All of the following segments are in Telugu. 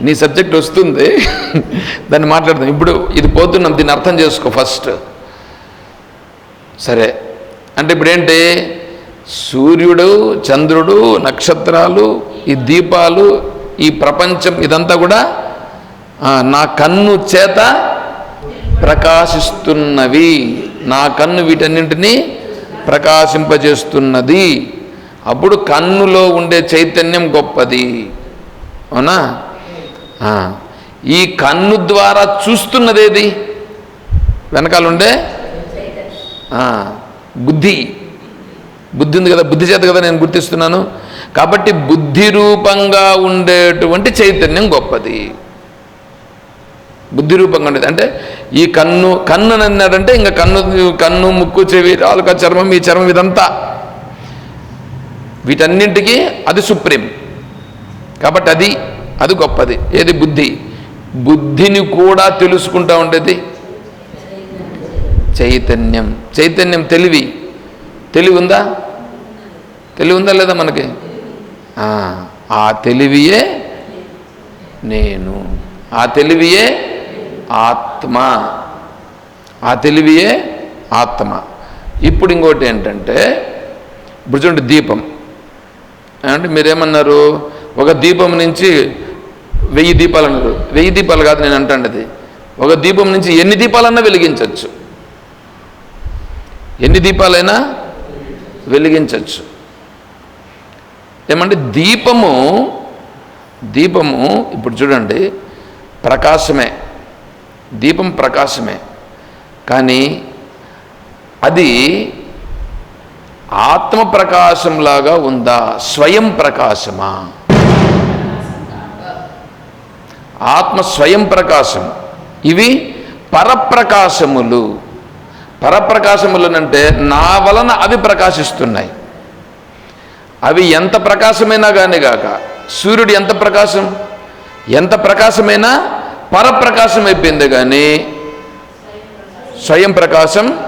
నీ సబ్జెక్ట్ వస్తుంది. దాన్ని మాట్లాడదాం. ఇప్పుడు ఇది పోతున్నాం. దీన్ని అర్థం చేసుకో ఫస్ట్. సరే. అంటే ఇప్పుడు ఏంటి? సూర్యుడు చంద్రుడు నక్షత్రాలు ఈ దీపాలు ఈ ప్రపంచం ఇదంతా కూడా నా కన్ను చేత ప్రకాశిస్తున్నవి. నా కన్ను వీటన్నింటినీ ప్రకాశింపజేస్తున్నది. అప్పుడు కన్నులో ఉండే చైతన్యం గొప్పది. అవునా? ఈ కన్ను ద్వారా చూస్తున్నదేది? వెనకాల ఉండే బుద్ధి. బుద్ధి ఉంది కదా బుద్ధి చేత కదా నేను గుర్తిస్తున్నాను. కాబట్టి బుద్ధి రూపంగా ఉండేటువంటి చైతన్యం గొప్పది. బుద్ధి రూపంగా ఉండేది. అంటే ఈ కన్ను కన్ను అన్నాడంటే ఇంకా కన్ను కన్ను ముక్కు చెవి రాలుక చర్మం ఈ చర్మం ఇదంతా. వీటన్నింటికి అది సుప్రీం. కాబట్టి అది అది గొప్పది. ఏది? బుద్ధి. బుద్ధిని కూడా తెలుసుకుంటా ఉండేది చైతన్యం. చైతన్యం తెలివి. తెలివి ఉందా? తెలివి ఉందా లేదా మనకి? ఆ, ఆ తెలివియే నేను. ఆ తెలివియే ఆత్మ. ఆ తెలివియే ఆత్మ. ఇప్పుడు ఇంకోటి ఏంటంటే ఇప్పుడు చూడండి దీపం. అంటే మీరేమన్నారు? ఒక దీపం నుంచి వెయ్యి దీపాలు అన్నారు వెయ్యి దీపాలు కాదు నేను అంటాండది. ఒక దీపం నుంచి ఎన్ని దీపాలన్నా వెలిగించవచ్చు ఎన్ని దీపాలైనా వెలిగించవచ్చు ఏమంటే దీపము దీపము ఇప్పుడు చూడండి ప్రకాశమే. దీపం ప్రకాశమే. కానీ అది ఆత్మ ప్రకాశంలాగా ఉందా? స్వయం ప్రకాశమా? ఆత్మ స్వయం ప్రకాశం. ఇవి పరప్రకాశములు. పరప్రకాశములనంటే నా వలన అవి ప్రకాశిస్తున్నాయి. అవి ఎంత ప్రకాశమైనా కానీ గాక సూర్యుడు ఎంత ప్రకాశం? ఎంత ప్రకాశమైనా పరప్రకాశం అయిపోయింది కానీ స్వయం ప్రకాశం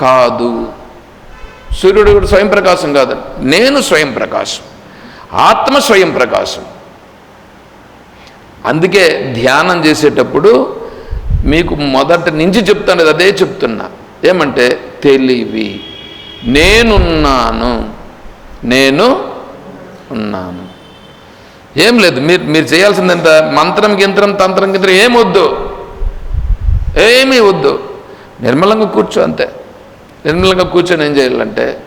కాదు. సూర్యుడు కూడా స్వయం ప్రకాశం కాదు. నేను స్వయం ప్రకాశం. ఆత్మ స్వయం ప్రకాశం. అందుకే ధ్యానం చేసేటప్పుడు మీకు మొదటి నుంచి చెప్తాను అదే చెప్తున్నా. ఏమంటే తెలివి. నేనున్నాను. నేను ఉన్నాను. ఏం లేదు. మీరు మీరు చేయాల్సింది ఎంత మంత్రం గింత్రం తంత్రం గింత్రం ఏమి వద్దు. ఏమీ వద్దు. నిర్మలంగా కూర్చో అంతే. నిర్మలంగా కూర్చొని ఏం చేయాలంటే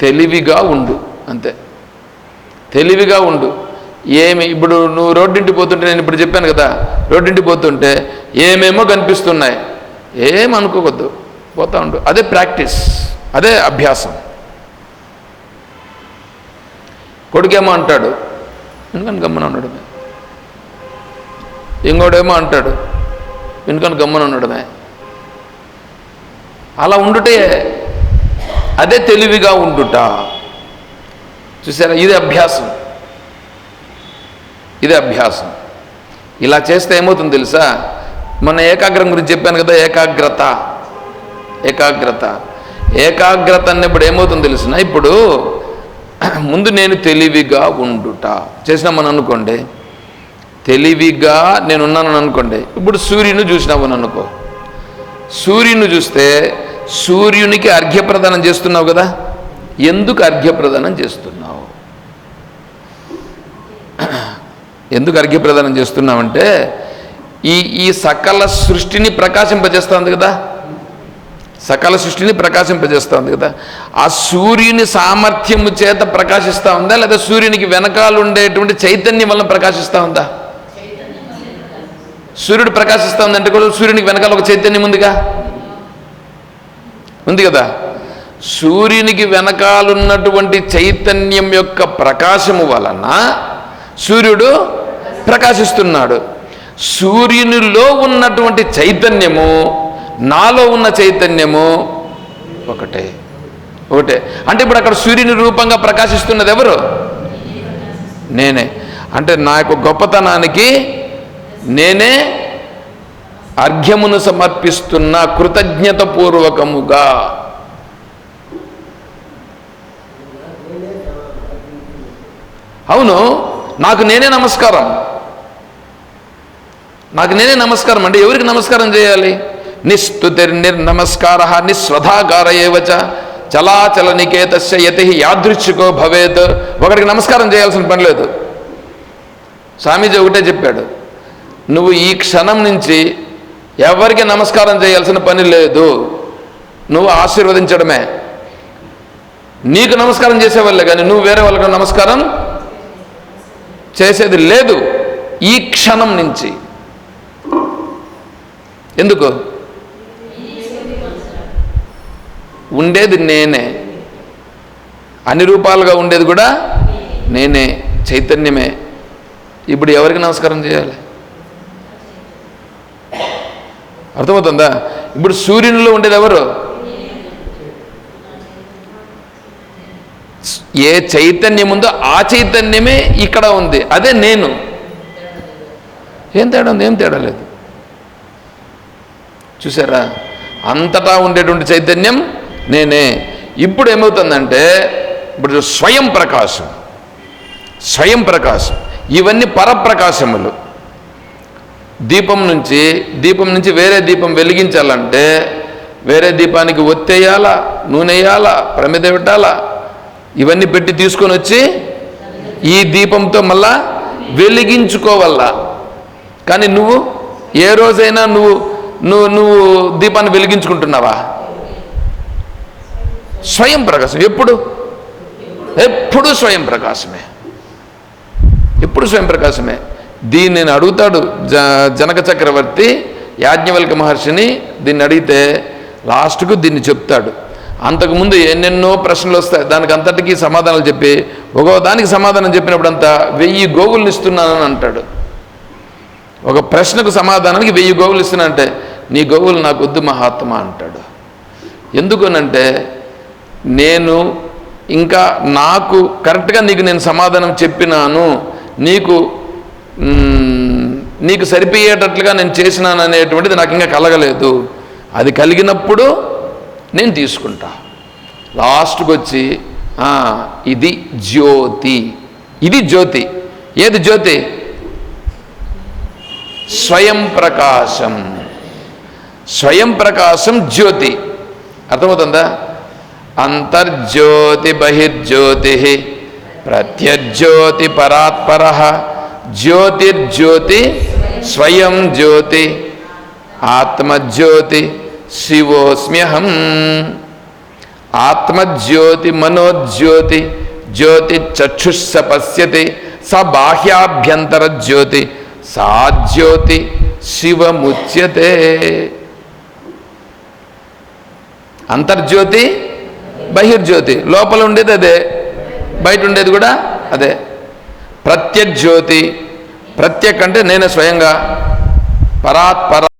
తెలివిగా ఉండు అంతే. తెలివిగా ఉండు. ఏమి ఇప్పుడు నువ్వు రోడ్డింటి పోతుంటే నేను ఇప్పుడు చెప్పాను కదా రోడ్డింటి పోతుంటే ఏమేమో కనిపిస్తున్నాయి. ఏం అనుకోవద్దు పోతా ఉండు. అదే ప్రాక్టీస్ అదే అభ్యాసం. కొడుకేమో అంటాడు వెనుకని గమ్మన ఉండడమే. ఇంకోడేమో అంటాడు వెనుకని గమ్మన ఉండడమే. అలా ఉండుటే అదే తెలివిగా ఉండుట. చూసారా? ఇది అభ్యాసం. ఇది అభ్యాసం. ఇలా చేస్తే ఏమవుతుంది తెలుసా? మన ఏకాగ్రం గురించి చెప్పాను కదా ఏకాగ్రత. ఏకాగ్రత. ఏకాగ్రత అన్నప్పుడు ఏమవుతుంది తెలిసిన? ఇప్పుడు ముందు నేను తెలివిగా ఉండుట. చేసినామని అనుకోండి. తెలివిగా నేను ఉన్నానని అనుకోండి. ఇప్పుడు సూర్యుని చూసినామని అనుకో. సూర్యుని చూస్తే సూర్యునికి అర్ఘ్యప్రదానం చేస్తున్నావు కదా? ఎందుకు అర్ఘ్యప్రదానం చేస్తున్నావు? ఎందుకు అర్ఘ్యప్రదానం చేస్తున్నావంటే ఈ ఈ సకల సృష్టిని ప్రకాశింపజేస్తుంది కదా? సకల సృష్టిని ప్రకాశింపజేస్తుంది కదా? ఆ సూర్యుని సామర్థ్యము చేత ప్రకాశిస్తూ ఉందా? లేదా సూర్యునికి వెనకాల ఉండేటువంటి చైతన్యం వలన ప్రకాశిస్తూ ఉందా? సూర్యుడు ప్రకాశిస్తూ ఉందంటే కూడా సూర్యునికి వెనకాల ఒక చైతన్యం ఉందిగా? ఉంది కదా? సూర్యునికి వెనకాలన్నటువంటి చైతన్యం యొక్క ప్రకాశము వలన సూర్యుడు ప్రకాశిస్తున్నాడు. సూర్యునిలో ఉన్నటువంటి చైతన్యము నాలో ఉన్న చైతన్యము ఒకటే. ఒకటే. అంటే ఇప్పుడు అక్కడ సూర్యుని రూపంగా ప్రకాశిస్తున్నది ఎవరు? నేనే. అంటే నా యొక్క గొప్పతనానికి నేనే అర్ఘ్యమును సమర్పిస్తున్న కృతజ్ఞత పూర్వకముగా అవును నాకు నేనే నమస్కారం. నాకు నేనే నమస్కారం. అంటే ఎవరికి నమస్కారం చేయాలి? నిస్తుతిర్ నిర్నమస్కార నిస్వధాకార ఏవచ చలాచల నికేతస్య యతి యాదృచ్ఛికో భవేత్. ఒకరికి నమస్కారం చేయాల్సిన పని లేదు. స్వామీజీ ఒకటే చెప్పాడు నువ్వు ఈ క్షణం నుంచి ఎవరికి నమస్కారం చేయాల్సిన పని లేదు. నువ్వు ఆశీర్వదించడమే. నీకు నమస్కారం చేసేవాళ్ళే కానీ నువ్వు వేరే వాళ్ళకి నమస్కారం చేసేది లేదు. ఈ క్షణం నుంచి. ఎందుకు? ఉండేది నేనే. అన్ని రూపాలుగా ఉండేది కూడా నేనే. చైతన్యమే. ఇప్పుడు ఎవరికి నమస్కారం చేయాలి? అర్థమవుతుందా? ఇప్పుడు సూర్యునిలో ఉండేది ఎవరు? ఏ చైతన్యం ఉందో ఆ చైతన్యమే ఇక్కడ ఉంది. అదే నేను. ఏం తేడా ఉంది? ఏం తేడా లేదు. చూసారా? అంతటా ఉండేటువంటి చైతన్యం నేనే. ఇప్పుడు ఏమవుతుందంటే ఇప్పుడు స్వయం ప్రకాశం. స్వయం ప్రకాశం. ఇవన్నీ పరప్రకాశములు. దీపం నుంచి దీపం నుంచి వేరే దీపం వెలిగించాలంటే వేరే దీపానికి ఒత్తేయాలా నూనె వేయాలా ప్రమిద పెట్టాలా ఇవన్నీ పెట్టి తీసుకొని వచ్చి ఈ దీపంతో మళ్ళా వెలిగించుకోవాలా? కానీ నువ్వు ఏ రోజైనా నువ్వు నువ్వు నువ్వు దీపాన్ని వెలిగించుకుంటున్నావా? స్వయం ప్రకాశం. ఎప్పుడు? ఎప్పుడు స్వయం ప్రకాశమే? ఎప్పుడు స్వయం ప్రకాశమే? దీన్ని నేను అడుగుతాడు జ జనక చక్రవర్తి యాజ్ఞవల్క మహర్షిని దీన్ని అడిగితే లాస్ట్కు దీన్ని చెప్తాడు. అంతకుముందు ఎన్నెన్నో ప్రశ్నలు వస్తాయి. దానికి అంతటికీ సమాధానాలు చెప్పి ఒక దానికి సమాధానం చెప్పినప్పుడంతా వెయ్యి గోగులు ఇస్తున్నానని అంటాడు. ఒక ప్రశ్నకు సమాధానానికి వెయ్యి గోవులు ఇస్తున్నానంటే నీ గోవులు నాకు వద్దు మహాత్మ అంటాడు. ఎందుకనంటే నేను ఇంకా నాకు కరెక్ట్గా నీకు నేను సమాధానం చెప్పినాను నీకు నీకు సరిపోయేటట్లుగా నేను చేసినాను అనేటువంటిది నాకు ఇంకా కలగలేదు. అది కలిగినప్పుడు నేను తీసుకుంటా. లాస్ట్కి వచ్చి ఇది జ్యోతి. ఇది జ్యోతి. ఏది జ్యోతి? స్వయం ప్రకాశం. స్వయం ప్రకాశం జ్యోతి. అర్థమవుతుందా? అంతర్జ్యోతి బహిర్జ్యోతి ప్రత్యజ్యోతి పరాత్పర జ్యోతిర్జ్యోతి స్వయం జ్యోతి ఆత్మజ్యోతి శివోస్మ్యహం. ఆత్మజ్యోతి మనోజ్యోతి జ్యోతి చక్షుస్స పశ్యతి స బాహ్యాభ్యంతర జ్యోతి సా జ్యోతి శివముచ్యతే. అంతర్జ్యోతి బహిర్జ్యోతి లోపల ఉండేది అదే బయట ఉండేది కూడా అదే. ప్రత్యజ్యోతి ప్రత్యక్ అంటే నేనే స్వయంగా పరాత్పర